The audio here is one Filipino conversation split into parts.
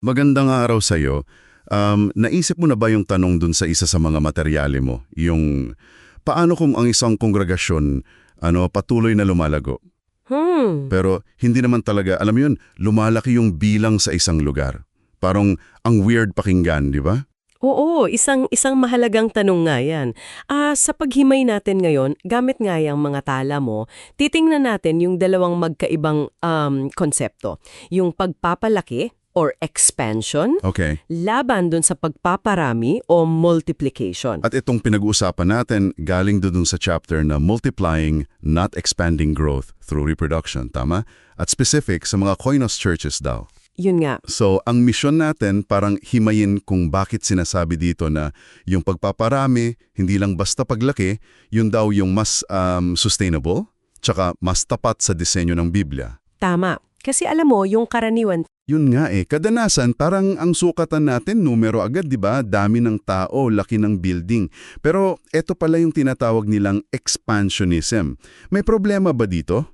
Magandang araw sa iyo. Um, naisip mo na ba yung tanong dun sa isa sa mga materyale mo? Yung paano kung ang isang kongregasyon ano, patuloy na lumalago? Hmm. Pero hindi naman talaga, alam mo yun, lumalaki yung bilang sa isang lugar. Parang ang weird pakinggan, di ba? Oo, isang isang mahalagang tanong nga 'yan. Ah, sa paghimay natin ngayon, gamit nga yung mga tala mo, titingnan natin yung dalawang magkaibang um, konsepto. Yung pagpapalaki or expansion Okay. laban dun sa pagpaparami o multiplication. At itong pinag-uusapan natin galing doon sa chapter na multiplying, not expanding growth through reproduction, tama? At specific sa mga koinos churches daw. Yun nga. So, ang misyon natin parang himayin kung bakit sinasabi dito na yung pagpaparami, hindi lang basta paglaki, yun daw yung mas um, sustainable, tsaka mas tapat sa disenyo ng Biblia. Tama. Kasi alam mo, yung karaniwan Yun nga eh, kadanasan parang ang sukatan natin numero agad, di ba? Dami ng tao, laki ng building. Pero eto pala yung tinatawag nilang expansionism. May problema ba dito?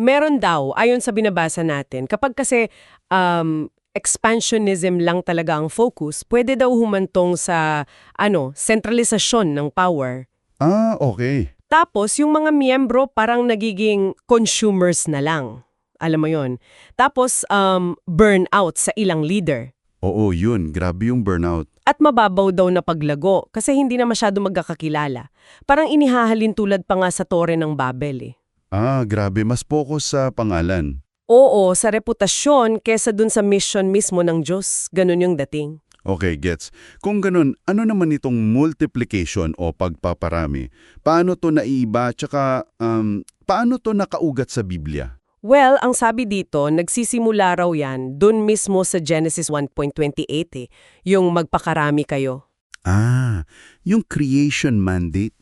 Meron daw, ayon sa binabasa natin, kapag kasi um, expansionism lang talaga ang focus, pwede daw humantong sa ano, sentralisasyon ng power. Ah, okay. Tapos, yung mga miyembro parang nagiging consumers na lang. Alam mo yon. Tapos, um, burnout sa ilang leader. Oo, yun. Grabe yung burnout. At mababaw daw na paglago kasi hindi na masyado magkakakilala. Parang inihahalin tulad pa nga sa tore ng Babel eh. Ah, grabe. Mas focus sa pangalan. Oo, sa reputasyon kesa dun sa mission mismo ng Diyos. Ganun yung dating. Okay, gets. Kung ganun, ano naman itong multiplication o pagpaparami? Paano to naiiba? Tsaka, um, paano to nakaugat sa Biblia? Well, ang sabi dito, nagsisimula raw yan dun mismo sa Genesis 1.28 eh, yung magpakarami kayo. Ah, yung creation mandate.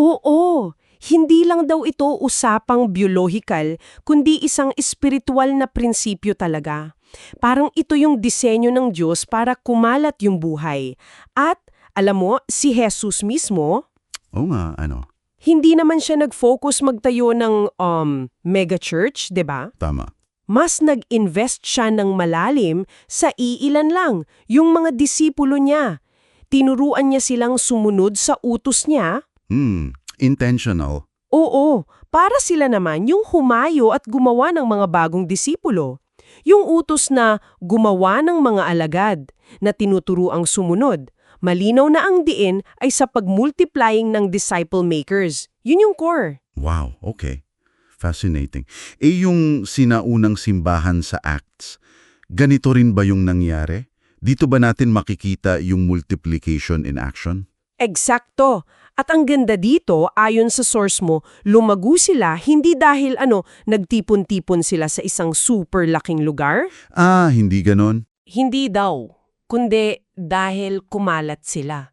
Oo, hindi lang daw ito usapang biological, kundi isang espiritual na prinsipyo talaga. Parang ito yung disenyo ng Diyos para kumalat yung buhay. At, alam mo, si Jesus mismo, Oo nga, ano, hindi naman siya nag-focus magtayo ng um, mega church, 'di ba? tama. Mas nag-invest siya ng malalim sa iilan lang, yung mga disipulo niya. Tinuruan niya silang sumunod sa utos niya. Hmm, intentional. Oo, para sila naman yung humayo at gumawa ng mga bagong disipulo. Yung utos na gumawa ng mga alagad na tinuturo ang sumunod. Malinaw na ang diin ay sa pag-multiplying ng disciple makers. Yun yung core. Wow, okay. Fascinating. Eh yung sinaunang simbahan sa Acts, ganito rin ba yung nangyari? Dito ba natin makikita yung multiplication in action? Eksakto. At ang ganda dito, ayon sa source mo, lumago sila hindi dahil ano, nagtipon-tipon sila sa isang super laking lugar. Ah, hindi ganon. Hindi daw, kundi dahil kumalat sila.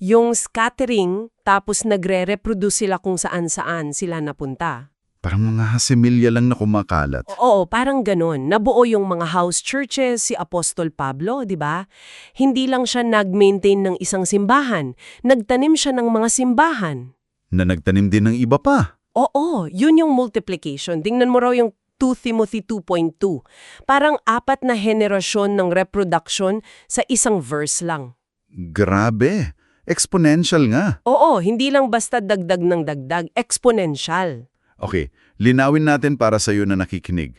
Yung scattering, tapos nagre-reproduce sila kung saan-saan sila napunta. Parang mga hasimilya lang na kumakalat. Oo, parang ganun. Nabuo yung mga house churches, si Apostol Pablo, di ba? Hindi lang siya nag-maintain ng isang simbahan, nagtanim siya ng mga simbahan. Na nagtanim din ng iba pa. Oo, yun yung multiplication. Tingnan mo raw yung 2 Timothy 2.2. Parang apat na henerasyon ng reproduction sa isang verse lang. Grabe. Exponential nga. Oo, hindi lang basta dagdag ng dagdag, exponential. Okay, linawin natin para sa iyo na nakikinig.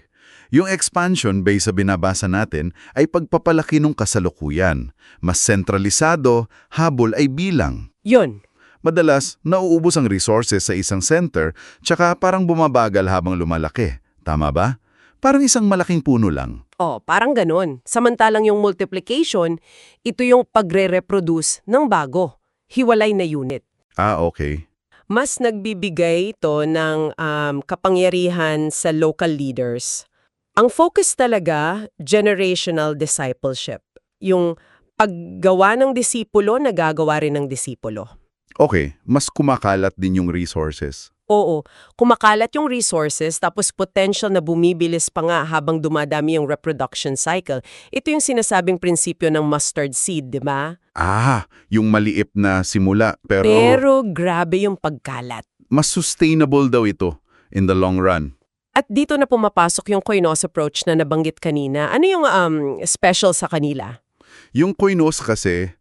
Yung expansion based sa binabasa natin ay pagpapalaki ng kasalukuyan. Mas sentralisado, habol ay bilang. Yun. Madalas, nauubos ang resources sa isang center, tsaka parang bumabagal habang lumalaki. Tama ba? Parang isang malaking puno lang. Oh, parang ganun. Samantalang yung multiplication, ito yung pagre-reproduce ng bago. Hiwalay na unit. Ah, okay. Mas nagbibigay ito ng um, kapangyarihan sa local leaders. Ang focus talaga, generational discipleship. Yung paggawa ng disipulo, nagagawa rin ng disipulo. Okay, mas kumakalat din yung resources. Oo, kumakalat yung resources tapos potential na bumibilis pa nga habang dumadami yung reproduction cycle. Ito yung sinasabing prinsipyo ng mustard seed, di ba? Ah, yung maliit na simula pero, Pero grabe yung pagkalat. mas sustainable daw ito in the long run. At dito na pumapasok yung koinos approach na nabanggit kanina. Ano yung um, special sa kanila? Yung koinos kasi,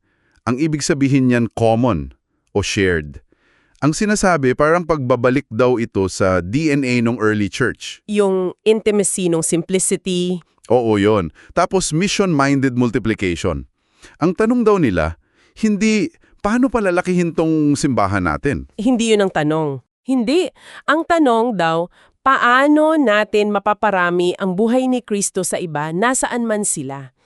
ang ibig sabihin niyan common o shared. Ang sinasabi, parang pagbabalik daw ito sa DNA ng early church. Yung intimacy, nung simplicity. Oo, yon. Tapos mission-minded multiplication. Ang tanong daw nila, hindi, paano palalakihin tong simbahan natin? Hindi yun ang tanong. Hindi. Ang tanong daw, paano natin mapaparami ang buhay ni Kristo sa iba nasaan man sila?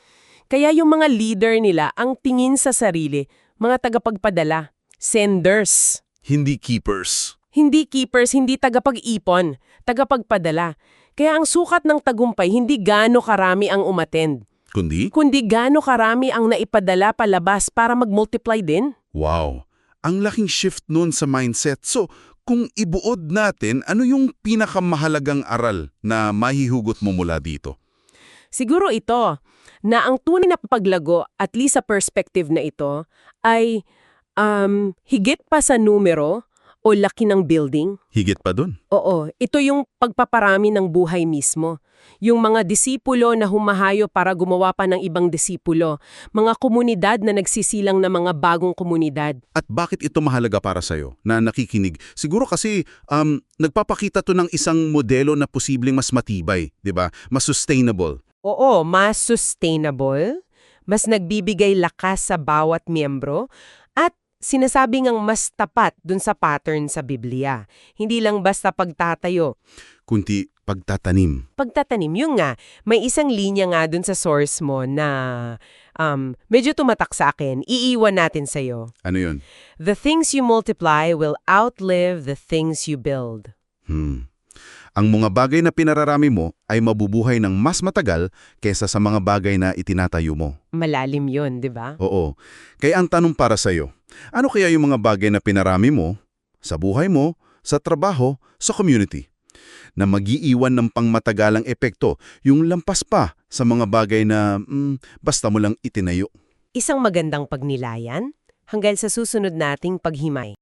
Kaya yung mga leader nila ang tingin sa sarili, mga tagapagpadala, senders. Hindi keepers. Hindi keepers, hindi tagapag-ipon, tagapagpadala. Kaya ang sukat ng tagumpay, hindi gaano karami ang umatend, Kundi, kundi gaano karami ang naipadala palabas para mag-multiply din. wow, ang laking shift nun sa mindset. So, kung ibuod natin, ano yung pinakamahalagang aral na mahihugot mo mula dito? Siguro ito, na ang tunay na paglago, at least sa perspective na ito, ay um, higit pa sa numero o laki ng building. Higit pa dun. Oo, ito yung pagpaparami ng buhay mismo. Yung mga disipulo na humahayo para gumawa pa ng ibang disipulo. Mga komunidad na nagsisilang na mga bagong komunidad. At bakit ito mahalaga para sa'yo na nakikinig? Siguro kasi um, nagpapakita to ng isang modelo na posibleng mas matibay, di ba? Mas sustainable. Oo, mas sustainable, mas nagbibigay lakas sa bawat miyembro, sinasabi ngang mas tapat dun sa pattern sa Biblia. Hindi lang basta pagtatayo. Kunti pagtatanim. Pagtatanim, yun nga, may isang linya nga dun sa source mo na um, medyo tumatak sa akin. Iiwan natin sa'yo. Ano yun? The things you multiply will outlive the things you build. Hmm. Ang mga bagay na pinararami mo ay mabubuhay ng mas matagal kaysa sa mga bagay na itinatayo mo. Malalim yun, di ba? Oo. Kaya ang tanong para sa'yo, ano kaya yung mga bagay na pinarami mo sa buhay mo, sa trabaho, sa community? Na magiiwan ng pangmatagalang epekto, yung lampas pa sa mga bagay na mm, basta mo lang itinayo. Isang magandang pagnilayan hanggang sa susunod nating paghimay.